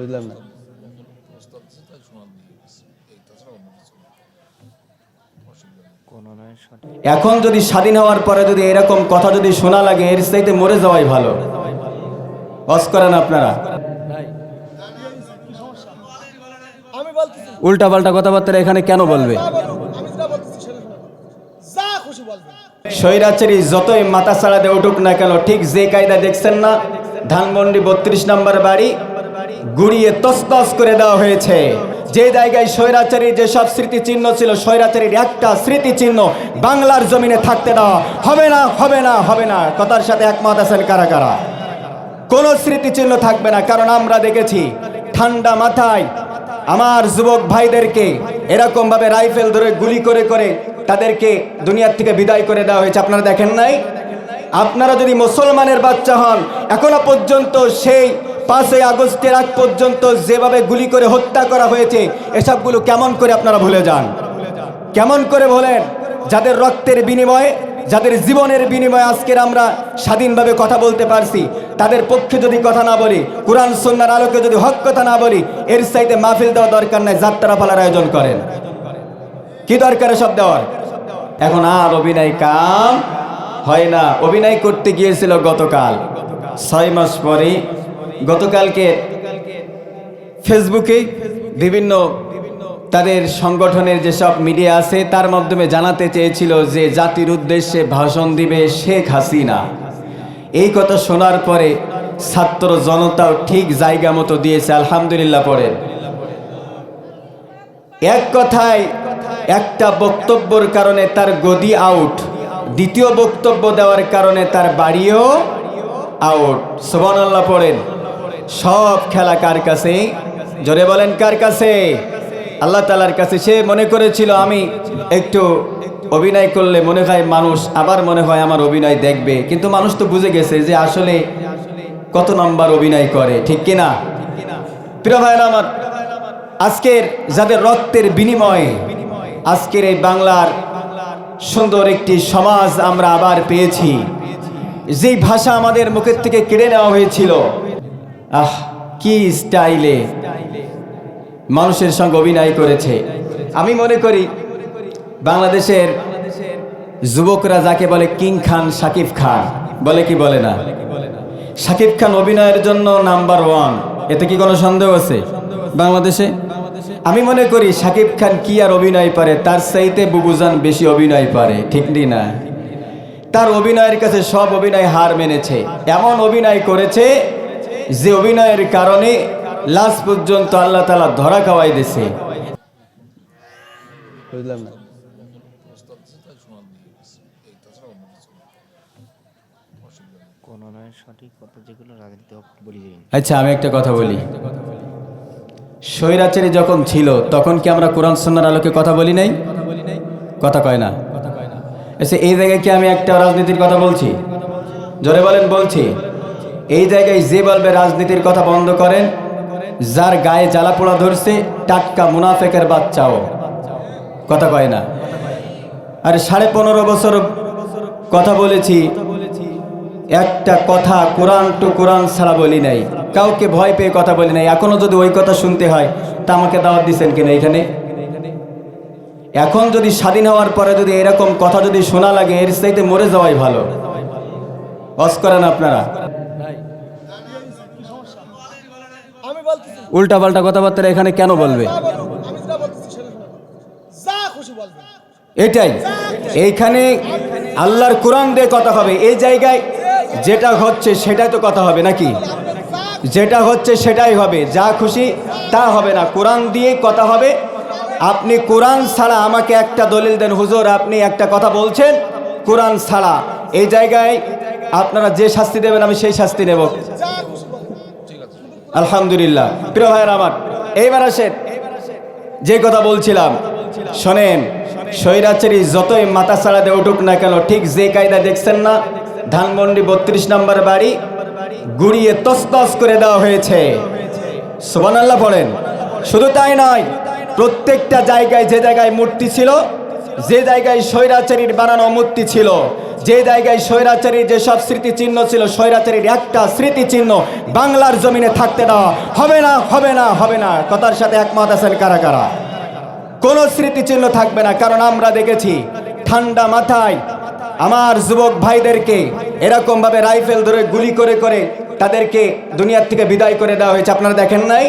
বুঝলাম না এখন যদি স্বাধীন হওয়ার পরে যদি এরকম কথা যদি শোনা লাগে, এর চাইতে মরে যাওয়াই ভালো। বস করেন আপনারা। উল্টা পাল্টা কথাবার্তা এখানে কেন বলবে? স্বৈরাচারী যতই মাথা ছাড়া উঠুক না কেন, ঠিক যে কায়দা দেখছেন না, ধানমন্ডি বত্রিশ নম্বর বাড়ি গুড়িয়ে তসতস করে দেওয়া হয়েছে। যে জায়গায় স্বৈরাচারীর যেসব স্মৃতিচিহ্ন ছিল, স্বৈরাচারীর একটা স্মৃতিচিহ্ন বাংলার জমিনে থাকতে দেওয়া হবে না হবে না হবে না। কথার সাথে একমত আছেন কারা কারা? কোনো স্মৃতিচিহ্ন থাকবে না, কারণ আমরা দেখেছি ঠান্ডা মাথায় আমার যুবক ভাইদেরকে এরকম ভাবে রাইফেল ধরে গুলি করে করে তাদেরকে দুনিয়ার থেকে বিদায় করে দেওয়া হয়েছে। আপনারা দেখেন নাই? আপনারা যদি মুসলমানের বাচ্চা হন, এখনও পর্যন্ত সেই পাঁচই আগস্টের আগ পর্যন্ত যেভাবে গুলি করে হত্যা করা হয়েছে, এসবগুলো কেমন করে আপনারা ভুলে যান? কেমন করে বলেন? যাদের রক্তের বিনিময়ে, যাদের জীবনের বিনিময়ে আজকের আমরা স্বাধীনভাবে কথা বলতে পারছি, তাদের পক্ষে যদি কথা না বলি, কোরআন সন্ন্যার আলোকে যদি হক কথা না বলি, এর সাইতে মাহফিল দেওয়া দরকার নাই, যাত্রা পালার আয়োজন করেন। কি দরকার সব দেওয়ার? এখন আর অভিনয় কাম হয় না। অভিনয় করতে গিয়েছিল গতকাল। ছয় মাস পরে গতকালকে ফেসবুকে বিভিন্ন তাদের সংগঠনের যেসব মিডিয়া আছে, তার মাধ্যমে জানাতে চেয়েছিল যে জাতির উদ্দেশ্যে ভাষণ দিবে শেখ হাসিনা। এই কথা শোনার পরে ছাত্র জনতাও ঠিক জায়গা মতো দিয়েছে, আলহামদুলিল্লাহ পরে এক কথায়, একটা বক্তব্যর কারণে তার গদি আউট দ্বিতীয় বক্তব্য দেওয়ার কারণে তার বাড়িও আউট সোবান আল্লাহ পড়েন। সব খেলা কার কাছে? জোরে বলেন, কার কাছে? আল্লাহ তালার কাছে। সে মনে করেছিল, আমি একটু অভিনয় করলে মনে হয় মানুষ, আবার মনে হয় আমার অভিনয় দেখবে। কিন্তু মানুষ তো বুঝে গেছে যে আসলে কত নম্বর অভিনয় করে, ঠিক কিনা? প্রিয় ভাইরা আমার, আজকের যাদের রক্তের বিনিময়ে, আজকের এই বাংলার সুন্দর একটি সমাজ আমরা আবার পেয়েছি। যেই ভাষা আমাদের মুখের থেকে কেড়ে নেওয়া হয়েছিল আহ, কি স্টাইলে মানুষের সঙ্গে অভিনয় করেছে। আমি মনে করি বাংলাদেশের যুবকরা যাকে বলে কিং খান সাকিব খান, বলে কি বলে না? সাকিব খান অভিনয়ের জন্য নাম্বার ওয়ান। এতে কি কোনো সন্দেহ আছে? বাংলাদেশে? আমি মনে করি সাকিব খান কি আর অভিনয় পারে, তার চাইতে বুবুজান বেশি অভিনয় পারে, ঠিক না? তার অভিনয়ের কাছে সব অভিনয় হার মেনেছে। এমন অভিনয় করেছে যে অভিনয়ের কারণে লাস্ট পর্যন্ত আল্লাহ তালা ধরা খাওয়াই দিছে বুঝলাম না। আচ্ছা আমি একটা কথা বলি। স্বৈরাচারী যখন ছিল তখন কি আমরা কোরআন সন্ন্যার আলোকে কথা বলি নাই? কথা কয় না। আচ্ছা এই জায়গায় কি আমি একটা রাজনীতির কথা বলছি? জোরে বলেন বলছি। এই জায়গায় যে বলবে রাজনীতির কথা বন্ধ করেন, যার গায়ে জ্বালা পোড়া ধরছে, টাটকা মুনাফেকের বাচ্চাও। কথা কয় না? আর সাড়ে পনেরো বছর কথা বলেছি, একটা কথা কোরআন টু কোরআন ছাড়া বলি নাই। কাউকে ভয় পেয়ে কথা বলি নাই। এখনও যদি ওই কথা শুনতে হয়, তা আমাকে দাওয়াত দিচ্ছেন কিনা এখানে? এখন যদি স্বাধীন হওয়ার পরে যদি এরকম কথা যদি শোনা লাগে, এর চাইতে মরে যাওয়াই ভালো। অস করেন আপনারা? উল্টা পাল্টা কথাবার্তা এখানে কেন বলবে? এটাই। এইখানে আল্লাহর কোরআন দিয়ে কথা হবে। এই জায়গায় যেটা হচ্ছে সেটাই তো কথা হবে নাকি? যেটা হচ্ছে সেটাই হবে। যা খুশি তা হবে না। কোরআন দিয়ে কথা হবে। আপনি কোরআন ছাড়া আমাকে একটা দলিল দেন। হুজুর আপনি একটা কথা বলছেন কোরআন ছাড়া। এই জায়গায় আপনারা যে শাস্তি দেবেন, আমি সেই শাস্তি নেব। আলহামদুলিল্লাহ। প্রিয় ভাইয়ের আমার, এইবার আসেন। যে কথা বলছিলাম, শোনেন, স্বৈরাচারী যতই মাথা ছাড়া দিয়ে উঠুক না কেন, ঠিক যে কায়দা দেখছেন না, ধানমন্ডি বত্রিশ নম্বর বাড়ি গুড়িয়ে তসতস করে দেওয়া হয়েছে। সোবান আল্লাহ পড়েন। শুধু তাই নয়, প্রত্যেকটা জায়গায় যে জায়গায় মূর্তি ছিল, যে জায়গায় স্বৈরাচারীর বানানো মূর্তি ছিল যে জায়গায় স্বৈরাচারীর যে সব স্মৃতিচিহ্ন ছিল, স্বৈরাচারীর একটা স্মৃতিচিহ্ন বাংলার জমিনে থাকতে দেওয়া হবে না হবে না হবে না। কথার সাথে একমত আছেন কারা কারা? কোনো স্মৃতিচিহ্ন থাকবে না, কারণ আমরা দেখেছি ঠান্ডা মাথায় আমার যুবক ভাইদেরকে এরকমভাবে রাইফেল ধরে গুলি করে করে তাদেরকে দুনিয়ার থেকে বিদায় করে দেওয়া হয়েছে। আপনারা দেখেন নাই?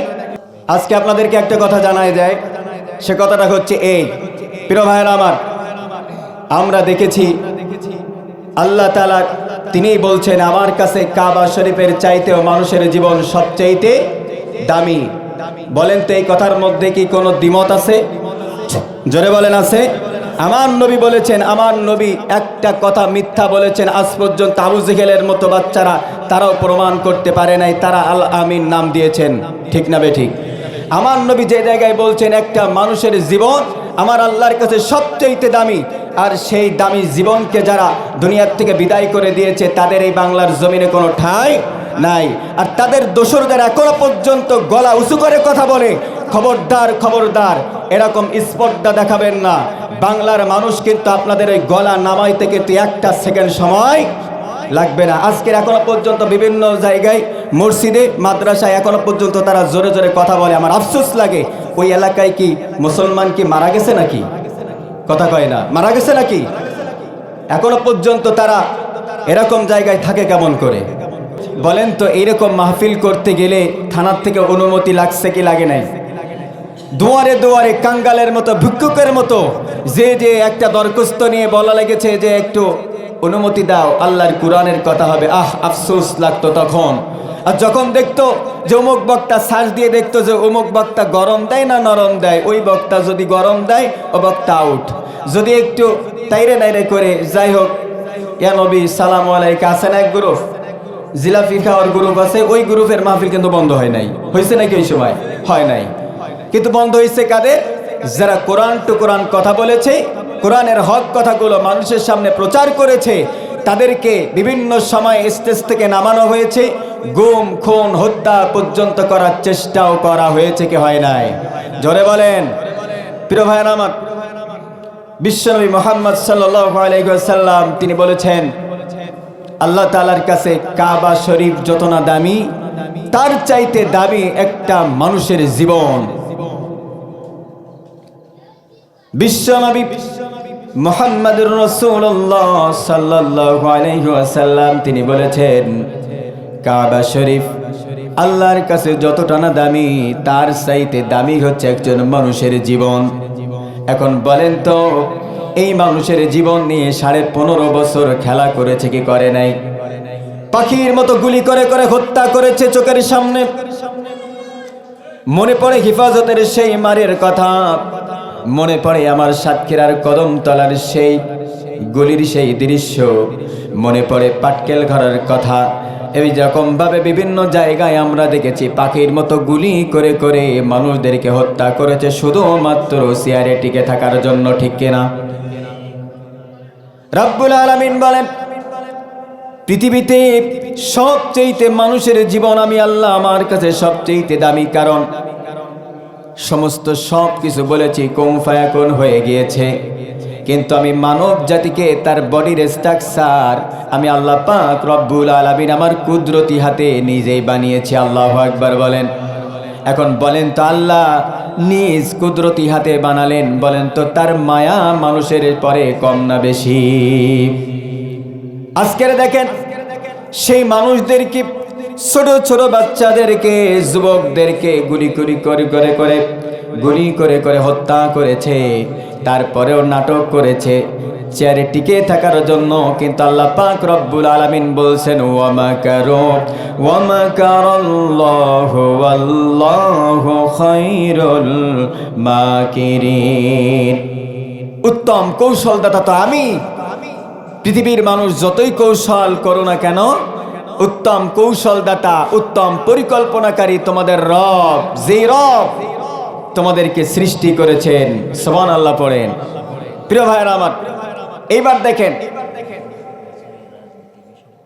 আজকে আপনাদেরকে একটা কথা জানায় যায়। সে কথাটা হচ্ছে এই। প্রিয় ভাইয়েরা আমার, আমরা দেখেছি আল্লাহ তালা তিনি বলছেন, আমার কাছে কাবা শরীফের চাইতেও মানুষের জীবন সবচাইতে দামি। বলেন তো এই কথার মধ্যে কি কোনো দ্বিমত আছে? জোরে বলেন আছে। আমার নবী বলেছেন, আমার নবী একটা কথা মিথ্যা বলেছেন, আজ পর্যন্ত আবু জেহেলের মতো বাচ্চারা তারাও প্রমাণ করতে পারে নাই, তারা আল আমিন নাম দিয়েছেন। ঠিক না বে ঠিক? আমার নবী যে জায়গায় বলছেন, একটা মানুষের জীবন আমার আল্লাহর কাছে সবচেয়ে দামি। আর সেই দামি জীবনকে যারা দুনিয়ার থেকে বিদায় করে দিয়েছে, তাদের এই বাংলার জমিনে কোনো ঠাঁই নাই। আর তাদের দোসরদের এখনও পর্যন্ত গলা উঁচু করে কথা বলে, খবরদার খবরদার, এরকম স্পর্ধা দেখাবেন না। বাংলার মানুষ কিন্তু আপনাদের ওই গলা নামাইতে কিন্তু একটা সেকেন্ড সময় লাগবে না। আজকের এখনও পর্যন্ত বিভিন্ন জায়গায়, মসজিদে, মাদ্রাসায় এখনও পর্যন্ত তারা জোরে জোরে কথা বলে। আমার আফসোস লাগে, ওই এলাকায় কি মুসলমান কি মারা গেছে নাকি? কথা কয় না। মারা গেছে নাকি? এখনও পর্যন্ত তারা এরকম জায়গায় থাকে কেমন করে? বলেন তো এরকম মাহফিল করতে গেলে থানার থেকে অনুমতি লাগছে কি লাগে নাই? দুয়ারে দুয়ারে কাঙ্গালের মতো, ভিক্ষুকের মতো, যে যে একটা দরখাস্ত নিয়ে বলা লেগেছে যে একটু অনুমতি দাও, আল্লাহর কোরআনের কথা হবে। আহ, আফসোস লাগতো তখন। আর যখন দেখতো যে অমুক বক্তা শ্বাস দিয়ে দেখতো যে অমুক বক্তা গরম দেয় না নরম দেয়, ওই বক্তা যদি গরম দেয়, ও বক্তা আউট। যদি একটু তাইরে নাইরে করে, যাই হোক, ইয়া নবী, সালাম আলাইকা আছেন এক গ্রুপ? জিলাপি খাওয়ার গ্রুপ আছে, ওই গ্রুপের মাহফিল কিন্তু বন্ধ হয় নাই। হয়েছে নাকি ওই সময়? হয় নাই। কিন্তু বন্ধ হয়েছে কাদের? যারা কোরআন টু কোরআন কথা বলেছে কোরআনের হক কথাগুলো মানুষের সামনে প্রচার করেছে, তাদেরকে বিভিন্ন সময় স্টেজ থেকে নামানো হয়েছে, গুম, খুন, হত্যা পর্যন্ত করার চেষ্টাও করা হয়েছে, কি হয় নাই? জোরে বলেন। প্রিয় ভাইয়ের আমার, বিশ্বনবী মোহাম্মদ সাল্লাম তিনি বলেছেন, আল্লাহ তালার কাছে কাবা শরীফ যত না দামি, তার চাইতে দামি একটা মানুষের জীবন। বিশ্বনবী মোহাম্মদ রসুল্লাহ সাল্লাল্লাহু আলাইহি ওয়াসাল্লাম, তিনি বলেছেন, কাবা শরীফ আল্লাহর কাছে যতটা না দামি, তার চাইতে দামি হচ্ছে একজন মানুষের জীবন। এখন বলেন তো, এই মানুষের জীবন নিয়ে সাড়ে পনেরো বছর খেলা করেছে কি করে নাই? পাখির মতো গুলি করে করে হত্যা করেছে চোখের সামনে। মনে পড়ে হিফাজতের সেই মারের কথা মনে পড়ে আমার সাতক্ষীরার কদম তলার সেই গুলির সেই দৃশ্য। মনে পড়ে পাটকেল ঘরের কথা। এই রকমভাবে বিভিন্ন জায়গায় আমরা দেখেছি, পাখির মতো গুলি করে করে মানুষদেরকে হত্যা করেছে, শুধুমাত্র সিয়ারে টিকে থাকার জন্য, ঠিক কিনা? রব্বুল আলামিন বলেন, পৃথিবীতে সবচেয়েতে মানুষের জীবন আমি আল্লাহ আমার কাছে সবচেয়েতে দামি কারণ। সমস্ত সব কিছু বলেছি কোন ফায়াকুন হয়ে গিয়েছে। কিন্তু আমি মানব জাতিকে, তার বডির স্ট্রাকচার আমি আল্লাহ পাক রব্বুল আলামিন আমার কুদরতি হাতে নিজেই বানিয়েছি, আল্লাহ একবার বলেন। এখন বলেন তো আল্লাহ নিজ কুদরতি হাতে বানালেন, বলেন তো তার মায়া মানুষের পরে কম না বেশি? আজকের দেখেন, সেই মানুষদেরকে ছোট ছোট বাচ্চাদেরকে, যুবকদেরকে গুলি গুলি করে করে করে, গুলি করে করে হত্যা করেছে, তারপরেও নাটক করেছে। চেয়ারে টিকে থাকার জন্য কিন্তু আল্লাহ পাক রব্বুল আলামিন বলছেন, ওয়ামা কারও, ওয়ামা কারাল্লাহু আল্লাহু খায়রুল মাকিরিন। উত্তম কৌশলদাতা তো আমি। পৃথিবীর মানুষ যতই কৌশল করো না কেন উত্তম কৌশলদাতা, উত্তম পরিকল্পনাকারী তোমাদের রব যে রব তোমাদেরকে সৃষ্টি করেছেন। সবান আল্লাহ পড়েন। প্রিয় ভাইয়ের আমার, এইবার দেখেন